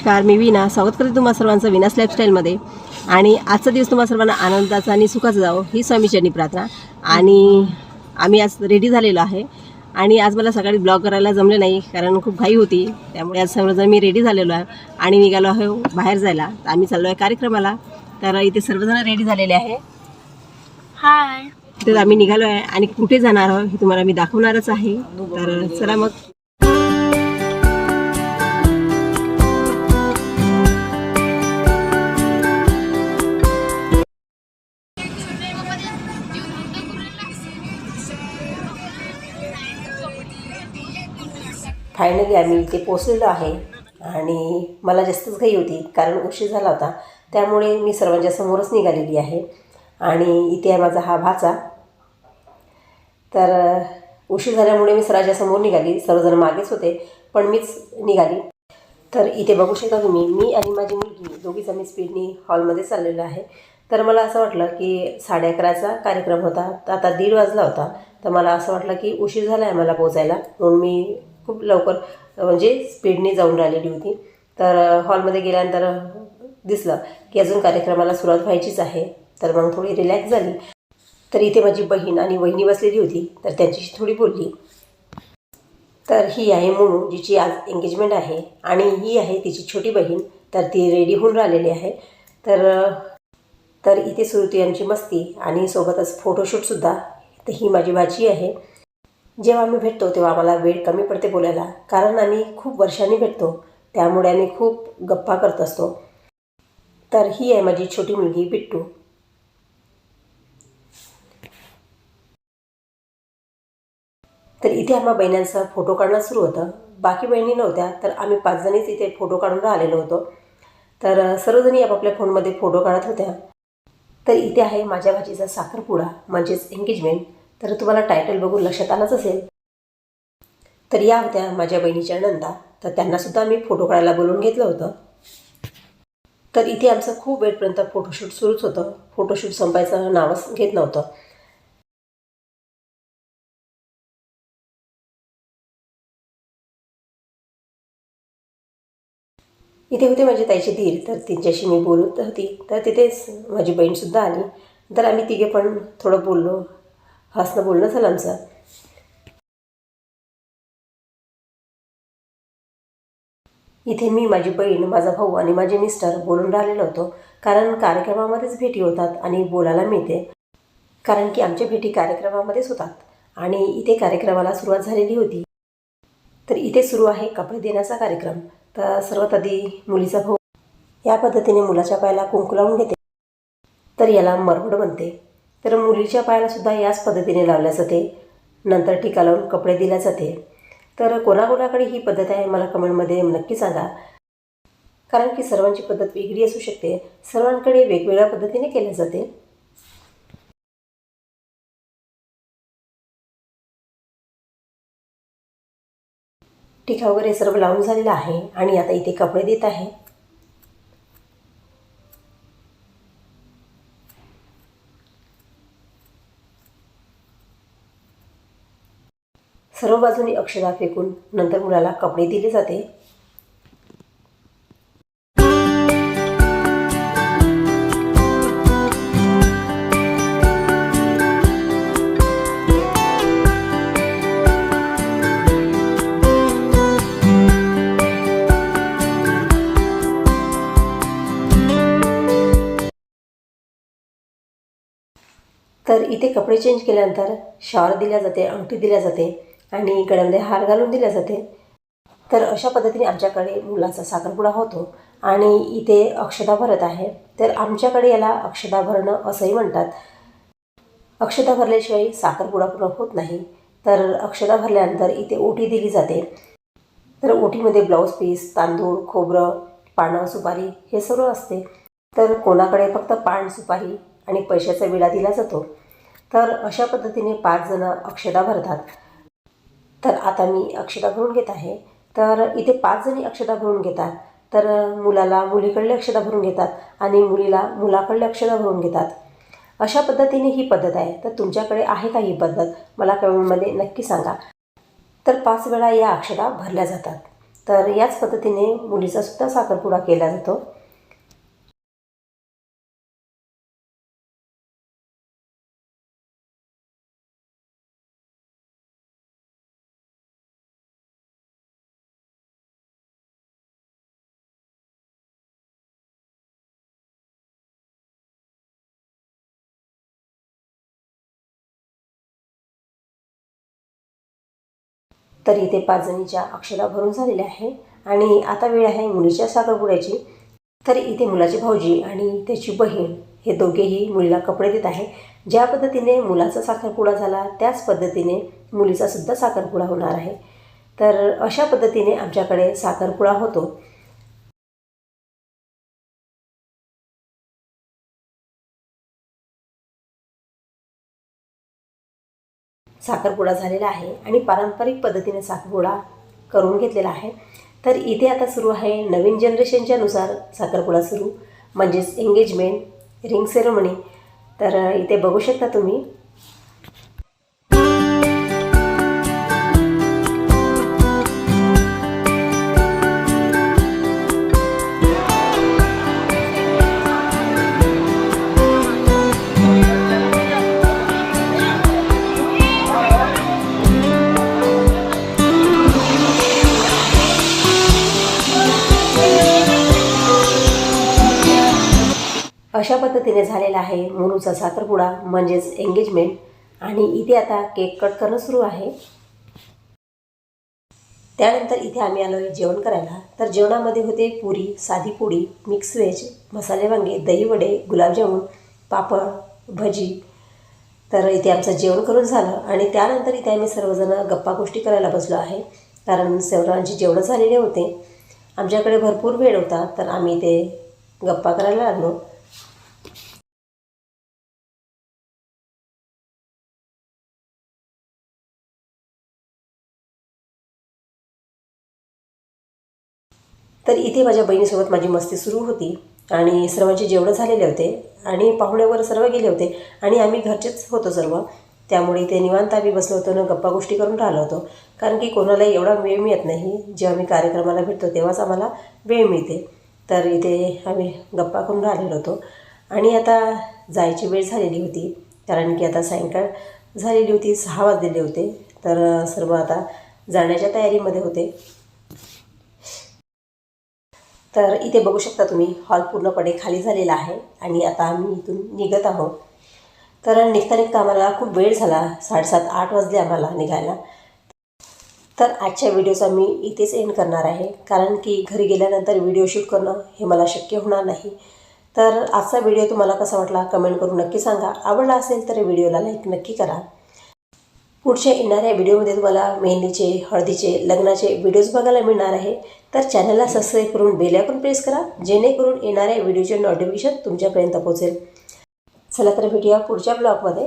नमस्कार मी विना स्वागत करते तुम्हा सर्वांचं विनास लाईफस्टाईलमध्ये आणि आजचा दिवस तुम्हा सर्वांना आनंदाचा आणि सुखाचा जावो ही स्वामीचरणी प्रार्थना. आणि आम्ही आज रेडी झालेलो आहे. आणि आज मला सकाळी ब्लॉग करायला जमले नाही कारण खूप घाई होती. त्यामुळे आज सर्वजण मी रेडी झालेलो आहे. आणि निघालो आहे बाहेर जायला. तर आम्ही चाललो आहे कार्यक्रमाला. तर इथे सर्वजण रेडी झालेले आहे. हाय तर आम्ही निघालो आहे आणि कुठे जाणार आहोत हे तुम्हाला मी दाखवणारच आहे. तर चला मग. फायनली आम्ही इथे पोचलेलो आहे. आणि मला जास्तच घाई होती कारण उशीर झाला होता. त्यामुळे मी सर्वांच्या समोरच निघालेली आहे. आणि इथे आहे माझा हा भाचा. तर उशीर झाल्यामुळे मी सर्वांच्या समोर निघाली. सर्वजण मागेच होते पण मीच निघाली. तर इथे बघू शकता तुम्ही मी आणि माझी मुलगी दोघीच आम्ही स्पीडनी हॉलमध्ये चाललेलो आहे. तर मला असं वाटलं की साडे अकराचा कार्यक्रम होता तर आता दीड वाजला होता. तर मला असं वाटलं की उशीर झाला आहे मला पोचायला म्हणून मी खूप लवकर म्हणजे स्पीडने जाऊन राहिलेली होती. तर हॉलमध्ये गेल्यानंतर दिसलं की अजून कार्यक्रमाला सुरुवात व्हायचीच आहे. तर मग थोडी रिलॅक्स झाली. तर इथे माझी बहीण आणि वहिनी बसलेली होती. तर त्यांच्याशी थोडी बोलली. तर ही आहे मोनू जिची आज एंगेजमेंट आहे. आणि ही आहे तिची छोटी बहीण. तर ती रेडी होऊन राहिलेली आहे. तर तर इथे सुरू यांची आमची मस्ती आणि सोबतच फोटोशूटसुद्धा तर ही माझी भाची आहे. जेव्हा आम्ही भेटतो तेव्हा आम्हाला वेळ कमी पडते बोलायला. कारण आम्ही खूप वर्षांनी भेटतो त्यामुळे आम्ही खूप गप्पा करत असतो. तर ही आहे माझी छोटी मुलगी बिट्टू. तर इथे आम्हा बहिण्यांचा फोटो काढणं सुरू होतं. बाकी बहिणी नव्हत्या तर आम्ही पाचजणीच इथे फोटो काढून राहिलेलो होतो. तर सर्वजणी आपापल्या फोनमध्ये फोटो काढत होत्या. तर इथे आहे माझ्या भाजीचा साखरपुडा म्हणजेच एंगेजमेंट तर तुम्हाला टायटल बघून लक्षात आलंच असेल. तर या होत्या माझ्या बहिणीच्या नंदा. तर त्यांनासुद्धा मी फोटो काढायला बोलवून घेतलं होतं. तर इथे आमचं खूप वेळपर्यंत फोटोशूट सुरूच होतं. फोटोशूट संपायचं नावच घेत नव्हतं. इथे होते माझे ताईचे धीर तर त्यांच्याशी मी बोलत होती. तर तिथेच माझी बहीणसुद्धा आली. तर आम्ही तिघे पण थोडं बोललो. हसणं बोलणं झालं आमचं. इथे मी माझी बहीण माझा भाऊ आणि माझे मिस्टर बोलून राहिलेलो होतो कारण कार्यक्रमामध्येच भेटी होतात आणि बोलायला मिळते. कारण की आमच्या भेटी कार्यक्रमामध्येच होतात. आणि इथे कार्यक्रमाला सुरुवात झालेली होती. तर इथे सुरू आहे कपडे देण्याचा कार्यक्रम. तर सर्वात आधी मुलीचा भाऊ या पद्धतीने मुलाच्या पायाला कुंकू लावून घेते. तर याला मरवड म्हणते. तर मुलीच्या पायाला सुद्धा याच पद्धतीने लावल्या जाते. नंतर टीका लावून कपडे दिल्या जाते. तर कोणाकोणाकडे ही पद्धत आहे मला कमेंटमध्ये नक्की सांगा. कारण की सर्वांची पद्धत वेगळी असू शकते. सर्वांकडे वेगवेगळ्या पद्धतीने केल्या जाते. टीका वगैरे सर्व लावून झालेला आहे आणि आता इथे कपडे देत आहे. सर्व बाजूनी अक्षदा फेकून नंतर मुलाला कपडे दिले जाते. तर इथे कपडे चेंज केल्यानंतर शॉर दिल्या जाते अंगठी दिल्या जाते. आणि गळ्यामध्ये म्हणजे हार घालून दिल्या जाते. तर अशा पद्धतीने आमच्याकडे मुलाचा साखरपुडा होतो आणि इथे अक्षता भरत आहे. तर आमच्याकडे याला अक्षता भरणं असंही म्हणतात. अक्षता भरल्याशिवाय साखरपुडा पूर्ण होत नाही. तर अक्षता भरल्यानंतर इथे ओटी दिली जाते. तर ओटीमध्ये ब्लाऊज पीस तांदूळ खोबरं पानं सुपारी हे सर्व असते. तर कोणाकडे फक्त पान सुपारी आणि पैशाचा विडा दिला जातो. तर अशा पद्धतीने पाच जणं अक्षता भरतात. तर आता मी अक्षता भरून घेत आहे. तर इथे पाच जणी अक्षता भरून घेतात. तर मुलाला मुलीकडले अक्षता भरून घेतात आणि मुलीला मुलाकडले अक्षता भरून घेतात. अशा पद्धतीने ही पद्धत आहे. तर तुमच्याकडे आहे का ही पद्धत? मला कमेंटमध्ये नक्की सांगा. तर पाच वेळा या अक्षता भरल्या जातात. तर याच पद्धतीने मुलीचा सुद्धा साखरपुडा केला जातो. तर इथे पाच जणीच्या अक्षरा भरून झालेल्या आहे. आणि आता वेळ आहे मुलीच्या साखरपुड्याची. तर इथे मुलाची भाऊजी आणि त्याची बहीण हे दोघेही मुलीला कपडे देत आहे. ज्या पद्धतीने मुलाचा साखरपुडा झाला त्याच पद्धतीने मुलीचा सुद्धा साखरपुडा होणार आहे. तर अशा पद्धतीने आमच्याकडे साखरपुडा होतो. साखरपुडा झालेला आहे आणि पारंपरिक पद्धतीने साखरपुडा करून घेतलेला आहे. तर इथे आता सुरू आहे नवीन जनरेशनच्यानुसार साखरपुडा सुरू म्हणजेच एंगेजमेंट रिंग सेरेमनी तर इथे बघू शकता तुम्ही अशा पद्धतीने झालेला आहे मोनूचा साखरपुडा म्हणजेच एंगेजमेंट आणि इथे आता केक कट करणं सुरू आहे. त्यानंतर इथे आम्ही आलो आहे जेवण करायला. तर जेवणामध्ये होते पुरी साधी पोळी मिक्स व्हेज मसाले वांगे दही वडे गुलाबजामुन पापड भजी. तर इथे आमचं जेवण करून झालं. आणि त्यानंतर इथे आम्ही सर्वजण गप्पा गोष्टी करायला बसलो आहे. कारण सर्वांची जेवणं झालेले होते. आमच्याकडे भरपूर वेळ होता तर आम्ही इथे गप्पा करायला लागलो. तर इथे माझ्या बहिणीसोबत माझी मस्ती सुरू होती आणि सर्वांचे जेवणं झालेले होते आणि पाहुण्यावर सर्व गेले होते आणि आम्ही घरचेच होतो सर्व. त्यामुळे इथे निवांत आम्ही बसलो होतो ना गप्पा गोष्टी करून राहिलो होतो. कारण की कोणालाही एवढा वेळ मिळत नाही. जेव्हा आम्ही कार्यक्रमाला भेटतो तेव्हाच आम्हाला वेळ मिळते. तर इथे आम्ही गप्पा करून राहिलेलो होतो. आणि आता जायची वेळ झालेली होती. कारण की आता सायंकाळ झालेली होती सहा वाजलेले होते. तर सर्व आता जाण्याच्या तयारीमध्ये होते. तर इथे बघू शकता तुम्ही हॉल पूर्णपणे खाली झालेला आहे आणि आता आम्ही इथून निघत आहोत. तर निघता निघता आम्हाला खूप वेळ झाला साडेसात आठ वाजले आम्हाला निघायला. तर आजच्या व्हिडिओचा मी इथेच एंड करणार आहे कारण की घरी गेल्यानंतर व्हिडिओ शूट करणं हे मला शक्य होणार नाही. तर आजचा व्हिडिओ तुम्हाला कसा वाटला कमेंट करून नक्की सांगा. आवडला असेल तर व्हिडिओला लाईक नक्की करा. पुढच्या येणाऱ्या व्हिडिओमध्ये तुम्हाला मेहंदीचे हळदीचे लग्नाचे व्हिडिओज बघायला मिळणार आहे. तर चॅनलला सबस्क्राईब करून बेल आयकॉन प्रेस करा जेणेकरून येणाऱ्या व्हिडिओचे नोटिफिकेशन तुमच्यापर्यंत पोहोचेल. चला तर भेटूया पुढच्या ब्लॉगमध्ये.